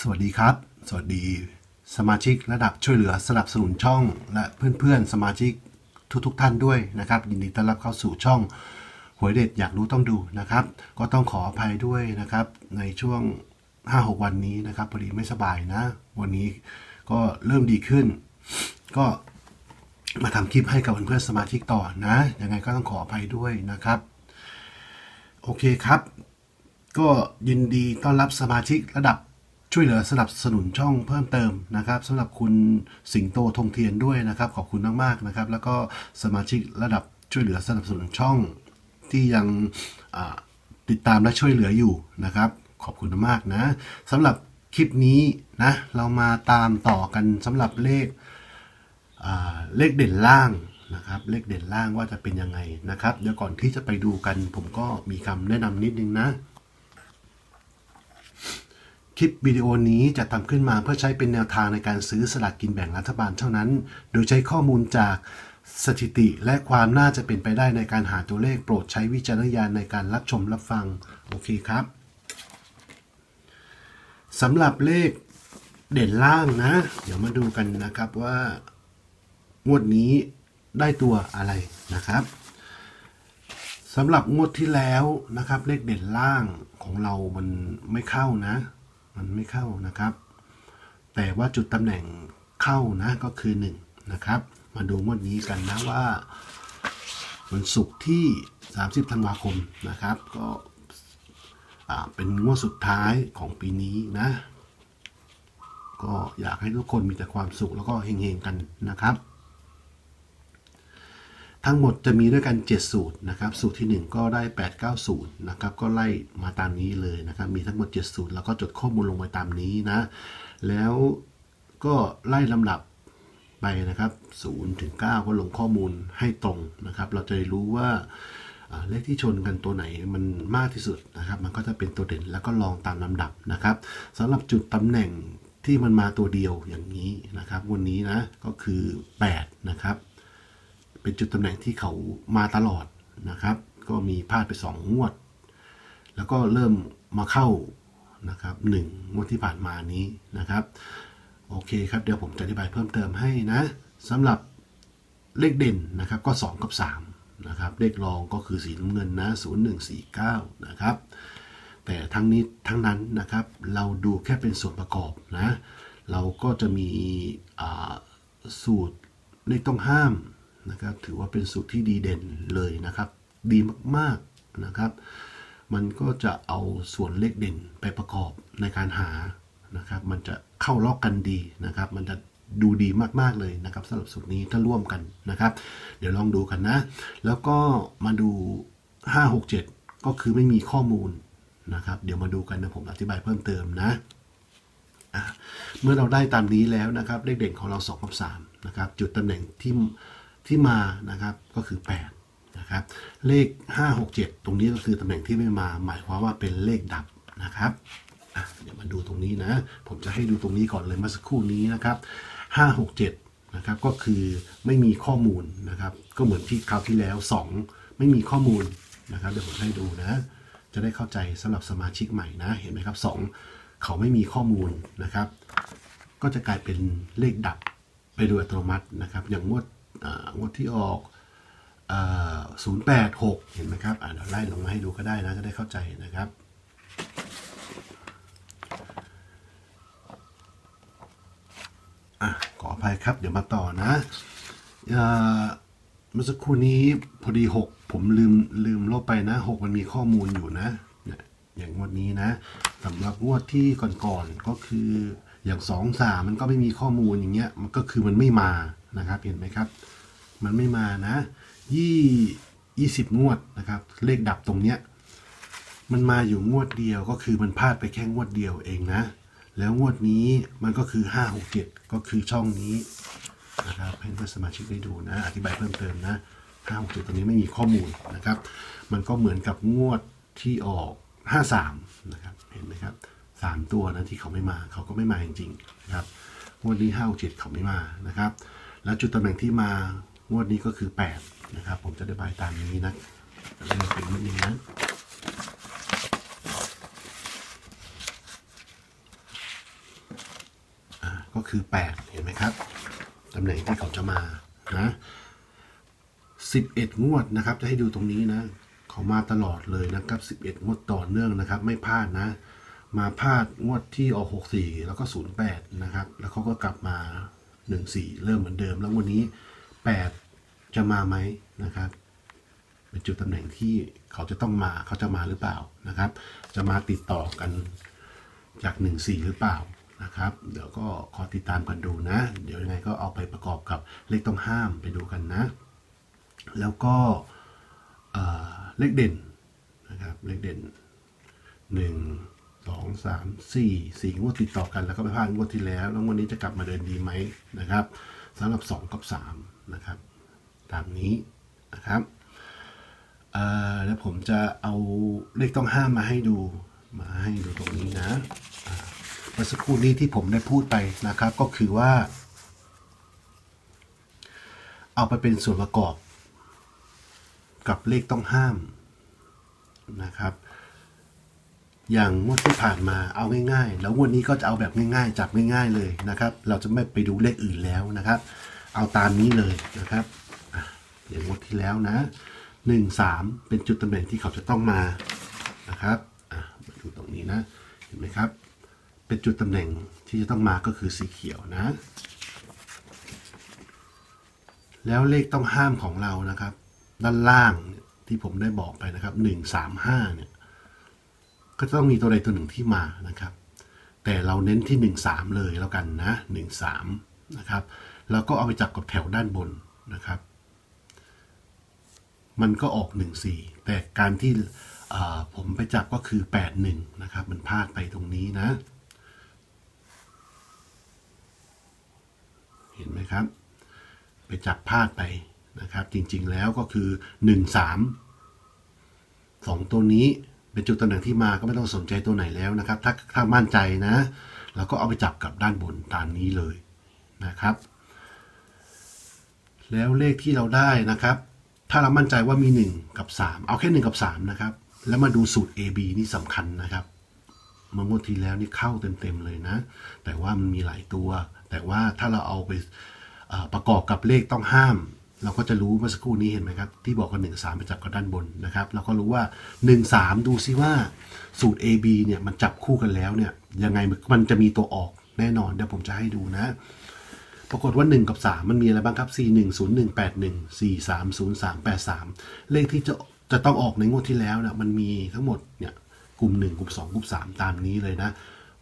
สวัสดีครับ สวัสดี สมาชิกระดับช่วยเหลือสนับสนุนช่อง และเพื่อนๆ สมาชิกทุกๆท่านด้วยนะครับ ยินดีต้อนรับเข้าสู่ช่องหวยเด็ดอยากรู้ต้องดูนะครับ ก็ต้องขออภัยด้วยนะครับ ในช่วง 5-6 วันนี้นะครับพอดีไม่สบายนะ วันนี้ก็เริ่มดีขึ้น ก็มาทำคลิปให้กับเพื่อนๆสมาชิกต่อนะยังไงก็ต้องขออภัยด้วยนะครับ โอเคครับ ก็ยินดีต้อนรับสมาชิกระดับ ช่วยเหลือสนับสนุนช่องเพิ่มเติมนะครับสำหรับคุณสิงโตธงเทียนด้วยนะครับ ขอบคุณมากๆนะครับ แล้วก็สมาชิกระดับช่วยเหลือสนับสนุนช่องที่ยังติดตามและช่วยเหลืออยู่นะครับ ขอบคุณมากนะสำหรับคลิปนี้นะเรามาตามต่อกันสำหรับเลขเลขเด่นล่างนะครับ เลขเด่นล่างว่าจะเป็นยังไงนะครับ เดี๋ยวก่อนที่จะไปดูกัน ผมก็มีคำแนะนำนิดนึงนะ คลิปวิดีโอนี้จะทำขึ้นมาเพื่อใช้เป็นแนวทางในการซื้อสลากกินแบ่งรัฐบาลเท่านั้น โดยใช้ข้อมูลจากสถิติและความน่าจะเป็นไปได้ในการหาตัวเลขโปรดใช้วิจารณญาณในการรับชมรับฟัง โอเคครับสำหรับเลขเด่นล่างนะ เดี๋ยวมาดูกันนะครับว่างวดนี้ได้ตัวอะไรนะครับสำหรับงวดที่แล้วนะครับ เลขเด่นล่างของเรามันไม่เข้านะ มันไม่เข้านะครับ แต่ว่าจุดตำแหน่งเข้านะก็คือ 1 นะครับ มาดูงวดนี้กันนะว่าวันศุกร์ที่ 30ธันวาคมนะครับ ก็เป็นงวดสุดท้ายของปีนี้นะ ก็อยากให้ทุกคนมีแต่ความสุขแล้วก็เฮงๆกันนะครับ ทั้งหมดจะมีด้วยกัน 7 สูตรนะครับ สูตรที่ 1 ก็ได้ 8 9 0 นะครับ ก็ไล่มาตามนี้เลยนะครับ มีทั้งหมด 7 สูตร แล้วก็จดข้อมูลลงไปตามนี้นะ แล้วก็ไล่ลำดับไปนะครับ0ถึง9ก็ลงข้อมูลให้ตรงนะครับ เราจะได้รู้ว่าอ่าเลขที่ชนกันตัวไหนมันมากที่สุดนะครับ มันก็จะเป็นตัวเด่นแล้วก็ลองตามลำดับนะครับสำหรับจุดตำแหน่งที่มันมาตัวเดียวอย่างนี้นะครับ วันนี้นะก็คือ 8 นะครับ เป็นจุดตำแหน่งที่เขามาตลอดนะครับ ก็มีพลาดไป 2 งวด แล้วก็เริ่มมาเข้านะครับหนึ่งงวดที่ผ่านมานี้นะครับ โอเคครับเดี๋ยวผมจะอธิบายเพิ่มเติมให้นะสำหรับเลขเด่นนะครับก็ 2 กับ 3 นะครับ เลขรองก็คือสีน้ำเงินนะ 0149 นะครับ แต่ทั้งนี้ทั้งนั้นนะครับเราดูแค่เป็นส่วนประกอบนะ เราก็จะมีสูตรเลขต้องห้าม นะครับ ถือว่าเป็นสูตรที่ดีเด่นเลยนะครับ ดีมากๆนะครับ มันก็จะเอาส่วนเลขเด่นไปประกอบในการหานะครับ มันจะเข้าล็อกกันดีนะครับ มันจะดูดีมากๆเลยนะครับสำหรับสูตรนี้ถ้าร่วมกันนะครับ เดี๋ยวลองดูกันนะ แล้วก็มาดู 5 6 7 ก็คือไม่มีข้อมูลนะครับ เดี๋ยวมาดูกันนะผมอธิบายเพิ่มเติมนะะเมื่อเราได้ตามนี้แล้วนะครับเลขเด่นของเรา2กับ3นะครับจุดตำแหน่งที่ ที่มานะครับก็คือ 8 นะครับ เลข 5 6 7 ตรงนี้ก็คือตำแหน่งที่ไม่มา หมายความว่าเป็นเลขดับนะครับเดี๋ยวมาดูตรงนี้นะ ผมจะให้ดูตรงนี้ก่อนเลยเมื่อสักครู่นี้นะครับ 5 6 7 นะครับ ก็คือไม่มีข้อมูลนะครับ ก็เหมือนที่คราวที่แล้ว 2 ไม่มีข้อมูลนะครับ เดี๋ยวผมให้ดูนะ จะได้เข้าใจสำหรับสมาชิกใหม่นะ เห็นไหมครับ 2 เขาไม่มีข้อมูลนะครับ ก็จะกลายเป็นเลขดับไปโดยอัตโนมัตินะครับ อย่างงวด งวดที่ออกศูนย์แปดหกเห็นไหมครับอ่าเดี๋ยวไล่ลงมาให้ดูก็ได้นะ จะได้เข้าใจนะครับ อะ ขออภัยครับ เดี๋ยวมาต่อนะเมื่อสักครู่นี้พอดี6ผมลืมลืมลบไปนะ6มันมีข้อมูลอยู่นะเนี่ยอย่างงวดนี้นะสำหรับงวดที่ก่อนๆก็คือ อย่าง2 3มันก็ไม่มีข้อมูลอย่างเงี้ยมันก็คือมันไม่มานะครับ เห็นไหมครับ มันไม่มานะยี่ยี่สิบงวดนะครับ เลขดับตรงเนี้ยมันมาอยู่งวดเดียวก็คือมันพลาดไปแค่งวดเดียวเองนะ แล้วงวดนี้มันก็คือ5 6 7ก็คือช่องนี้นะครับให้เพื่อนสมาชิกได้ดูนะ อธิบายเพิ่มเติมนะ5 6 7ตรงนี้ไม่มีข้อมูลนะครับ มันก็เหมือนกับงวดที่ออก53นะครับเห็นไหมครับ 3ตัวนะที่เขาไม่มาเขาก็ไม่มาจริงๆนะครับงวดนี้5 6 7เขาไม่มานะครับ แล้วจุดตำแหน่งที่มางวดนี้ก็คือ8นะครับ ผมจะอธิบายตามนี้นะเริ่มเป็นนิดนึงนะก็คือ 8 เห็นไหมครับตำแหน่งที่เขาจะมานะ11 งวดนะครับ จะให้ดูตรงนี้นะ เขามาตลอดเลยนะครับ 11 งวดต่อเนื่องนะครับ ไม่พลาดนะ มาพลาดงวดที่ออก 64 แล้วก็ 08 นะครับ แล้วเขาก็กลับมา 14 เริ่มเหมือนเดิม แล้ววันนี้ 8 จะมาไหมนะครับ เป็นจุดตำแหน่งที่เขาจะต้องมาเขาจะมาหรือเปล่านะครับ จะมาติดต่อกันจาก 1 4 หรือเปล่านะครับ เดี๋ยวก็ขอติดตามกันดูนะ เดี๋ยวยังไงก็เอาไปประกอบกับเลขต้องห้ามไปดูกันนะ แล้วก็เเลขเด่นนะครับ เลขเด่นหนึ่ง สองสามสี่สี่งวดติดต่อกันแล้วก็ไปพลาดงวดที่แล้ว แล้ววันนี้จะกลับมาเดินดีไหมนะครับสำหรับสองกับสามนะครับ ตามนี้นะครับแล้วผมจะเอาเลขต้องห้ามมาให้ดูมาให้ดูตรงนี้นะอ่าเมื่อสักครู่นี้ที่ผมได้พูดไปนะครับ ก็คือว่า เอาไปเป็นส่วนประกอบ กับเลขต้องห้ามนะครับ อย่างงวดที่ผ่านมาเอาง่าย ๆ แล้วงวดนี้ก็จะเอาแบบง่าย ๆ จับง่าย ๆเลยนะครับ เราจะไม่ไปดูเลขอื่นแล้วนะครับ เอาตามนี้เลยนะครับอย่างงวดที่แล้วนะหนึ่งสามเป็นจุดตำแหน่งที่เขาจะต้องมานะครับมาดูตรงนี้นะเห็นไหมครับ เป็นจุดตำแหน่งที่จะต้องมาก็คือสีเขียวนะ แล้วเลขต้องห้ามของเรานะครับ ด้านล่างที่ผมได้บอกไปนะครับหนึ่งสามห้าเนี่ย ก็จะต้องมีตัวใดตัวหนึ่งที่มานะครับ แต่เราเน้นที่หนึ่งสามเลยแล้วกันนะหนึ่งสามนะครับแล้วก็เอาไปจับกับแถวด้านบนนะครับ มันก็ออกหนึ่งสี่แต่การที่ผมไปจับก็คือแปดหนึ่งนะครับ มันพลาดไปตรงนี้นะ เห็นไหมครับ ไปจับพลาดไปนะครับ จริงๆแล้วก็คือ 1 3 2 ตัวนี้ เป็นจุดตำแหน่งที่มาก็ไม่ต้องสนใจตัวไหนแล้วนะครับ ถ้าถ้ามั่นใจนะเราก็เอาไปจับกับด้านบนตามนี้เลยนะครับ แล้วเลขที่เราได้นะครับ ถ้าเรามั่นใจว่ามี 1 กับ 3 เอาแค่ 1 กับ 3 นะครับ แล้วมาดูสูตร AB นี่สำคัญนะครับเมื่องวดที่แล้วนี่เข้าเต็มๆเลยนะ แต่ว่ามันมีหลายตัว แต่ว่าถ้าเราเอาไปประกอบกับเลขต้องห้าม เราก็จะรู้เมื่อสักครู่นี้เห็นไหมครับ ที่บอกว่า1 3ไปจับกับด้านบนนะครับ เราก็รู้ว่า 1 3 ดูซิว่าสูตร AB เนี่ยมันจับคู่กันแล้วเนี่ยยังไงมันจะมีตัวออกแน่นอนเดี๋ยวผมจะให้ดูนะ ปรากฏว่า 1 กับ 3 มันมีอะไรบ้างครับ 4 1 0 1 8 1 4 3 0 3 8 3 เลขที่จะจะต้องออกในงวดที่แล้วเนี่ยมันมีทั้งหมดเนี่ยกลุ่ม 1 กลุ่ม 2 กลุ่ม 3 ตามนี้เลยนะ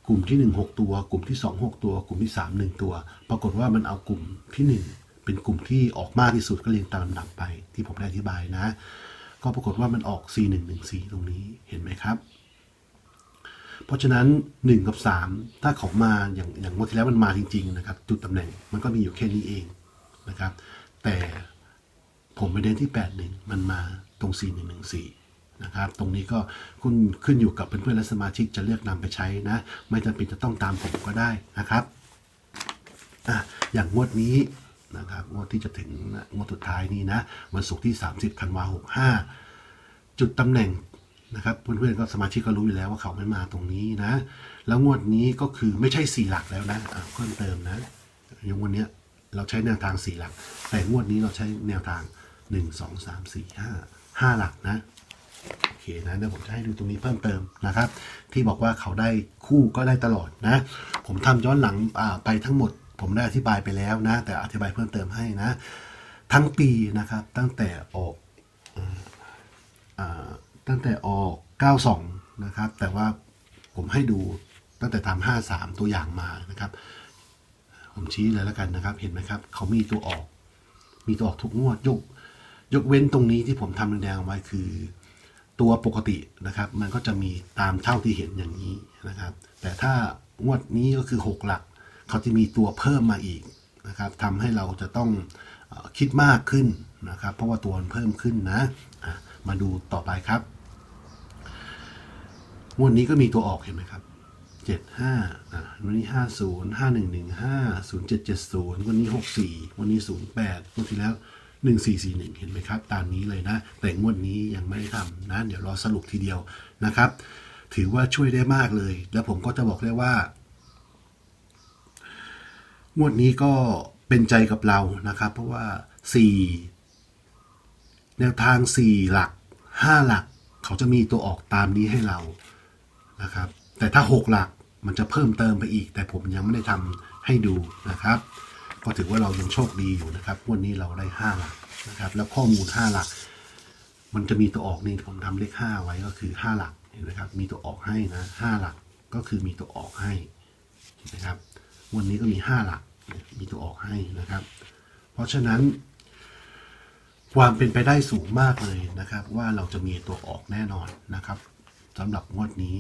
กลุ่มที่ 1 6 ตัว กลุ่มที่ 2 6 ตัว กลุ่มที่ 3 1 ตัว ปรากฏว่ามันเอากลุ่มที่ 1 เป็นกลุ่มที่ออกมากที่สุดก็เรียงตามลำดับไปที่ผมได้อธิบายนะ ก็ปรากฏว่ามันออก4 1 1 4 ตรงนี้เห็นไหมครับ เพราะฉะนั้น 1 กับ 3 ถ้าเขามาอย่างอย่างงวดที่แล้วมันมาจริง ๆ นะครับ จุดตำแหน่งมันก็มีอยู่แค่นี้เองนะครับ แต่ผมไปเน้นที่ 8 1 มันมาตรง 4 1 1 4นะครับตรงนี้ก็คุณขึ้นอยู่กับเพื่อนๆและสมาชิกจะเลือกนำไปใช้นะ ไม่จำเป็นจะต้องตามผมก็ได้นะครับอะอย่างงวดนี้ นะครับงวดที่จะถึงงวดสุดท้ายนี้นะวันศุกร์ที่ 30ธันวาหกห้าจุดตำแหน่งนะครับเพื่อนๆก็สมาชิกก็รู้อยู่แล้วว่าเขาไม่มาตรงนี้นะ แล้วงวดนี้ก็คือไม่ใช่สี่หลักแล้วนะเพิ่มเติมนะย่างวันนี้เราใช้แนวทางสี่หลัก แต่งวดนี้เราใช้แนวทางหนึ่งสองสามสี่ห้าห้าหลักนะโอเคนะเดี๋ยวผมจะให้ดูตรงนี้เพิ่มเติมนะครับ ที่บอกว่าเขาได้คู่ก็ได้ตลอดนะ ผมทำย้อนหลังไปทั้งหมด ผมได้อธิบายไปแล้วนะ แต่อธิบายเพิ่มเติมให้นะ ทั้งปีนะครับ ตั้งแต่ออกอตั้งแต่ออก 92 นะครับ แต่ว่าผมให้ดูตั้งแต่ทำ53 ตัวอย่างมานะครับ ผมชี้เลยแล้วกันนะครับ เห็นไหมครับ เขามีตัวออก มีตัวออกทุกงวดยก ยกเว้นตรงนี้ที่ผมทำแดงๆไว้คือตัวปกตินะครับ มันก็จะมีตามเท่าที่เห็นอย่างนี้นะครับ แต่ถ้างวดนี้ก็คือ 6 หลัก เขาจะมีตัวเพิ่มมาอีกนะครับทำให้เราจะต้องอคิดมากขึ้นนะครับ เพราะว่าตัวมันเพิ่มขึ้นนะะมาดูต่อไปครับงวดนี้ก็มีตัวออกเห็นไหมครับเจ็ดห้าวันนี้ห้าศูนย์ห้าหนึ่งหนึ่งห้าศูนย์เจ็ดเจ็ดศูนย์วันนี้หกสี่วันนี้ศูนย์แปดงวดที่แล้วหนึ่งสี่สี่หนึ่งเห็นไหมครับ ตามนี้เลยนะ แต่งวดนี้ยังไม่ได้ทำนะ เดี๋ยวรอสรุปทีเดียวนะครับ ถือว่าช่วยได้มากเลย แล้วผมก็จะบอกได้ว่า งวดนี้ก็เป็นใจกับเรานะครับ เพราะว่า 4 แนวทาง 4 หลัก 5 หลัก เขาจะมีตัวออกตามนี้ให้เรานะครับ แต่ถ้า 6 หลักมันจะเพิ่มเติมไปอีก แต่ผมยังไม่ได้ทำให้ดูนะครับ ก็ถือว่าเรายังโชคดีอยู่นะครับงวันนี้เราได้ 5 หลักนะครับ แล้วข้อมูล 5 หลัก มันจะมีตัวออกนี่ผมทำเลข 5 ไว้ก็คือ 5 หลักเห็นไหมครับมีตัวออกให้นะ 5 หลักก็คือมีตัวออกให้นไหมครับ วันนี้ก็มี 5 หลัก มีตัวออกให้นะครับ เพราะฉะนั้น ความเป็นไปได้สูงมากเลยนะครับ ว่าเราจะมีตัวออกแน่นอนนะครับสำหรับงวดนี้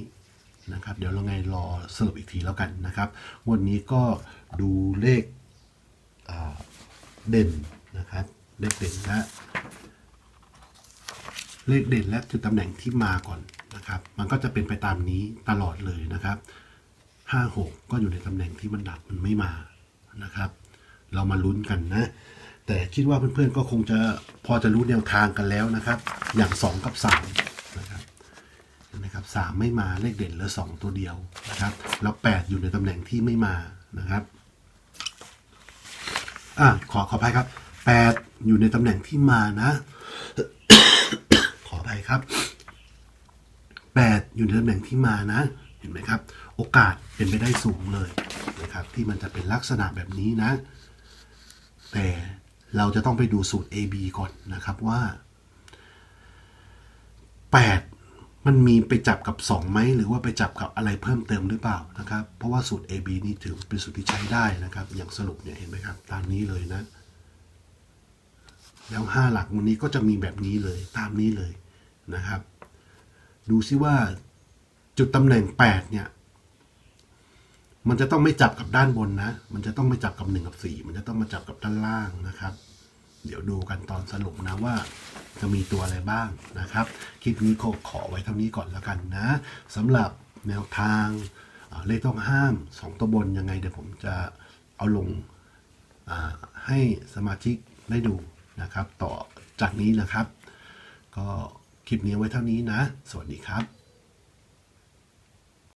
นะครับ เดี๋ยวเราไงรอสรุปอีกทีแล้วกันนะครับงวดนี้ก็ดูเลขเด่นนะครับ เลขเด่นและเลขเด่นและจุดตำแหน่งที่มาก่อนนะครับ มันก็จะเป็นไปตามนี้ตลอดเลยนะครับ ห้าหกก็อยู่ในตำแหน่งที่มันดับมันไม่มานะครับ เรามาลุ้นกันนะ แต่คิดว่าเพื่อนๆก็คงจะพอจะรู้แนวทางกันแล้วนะครับ อย่างสองกับสามนะครับนะครับสามไม่มาเลขเด่นเหลือสองตัวเดียวนะครับแล้วแปดอยู่ในตำแหน่งที่ไม่มานะครับอะขอขออภัยครับแปดอยู่ในตำแหน่งที่มานะ ขออภัยครับแปดอยู่ในตำแหน่งที่มานะ เห็นไหมครับ โอกาสเป็นไปได้สูงเลยนะครับที่มันจะเป็นลักษณะแบบนี้นะ แต่เราจะต้องไปดูสูตร AB ก่อนนะครับว่า 8 มันมีไปจับกับ 2 ไหม หรือว่าไปจับกับอะไรเพิ่มเติมหรือเปล่านะครับ เพราะว่าสูตร AB นี่ถือเป็นสูตรที่ใช้ได้นะครับ อย่างสรุปเนี่ยเห็นไหมครับตามนี้เลยนะ แล้ว 5 หลักวันนี้ก็จะมีแบบนี้เลยตามนี้เลยนะครับ ดูซิว่า จุดตำแหน่ง8เนี่ย มันจะต้องไม่จับกับด้านบนนะ มันจะต้องไม่จับกับ1กับ4มันจะต้องมาจับกับด้านล่างนะครับ เดี๋ยวดูกันตอนสรุปนะว่าจะมีตัวอะไรบ้างนะครับ คลิปนี้ขอขอไว้เท่านี้ก่อนแล้วกันนะสำหรับแนวทางเลขต้องห้าม 2 ตัวบนยังไงเดี๋ยวผมจะเอาลงาให้สมาชิกได้ดูนะครับ ต่อจากนี้นะครับ ก็คลิปนี้ไว้เท่านี้นะ สวัสดีครับ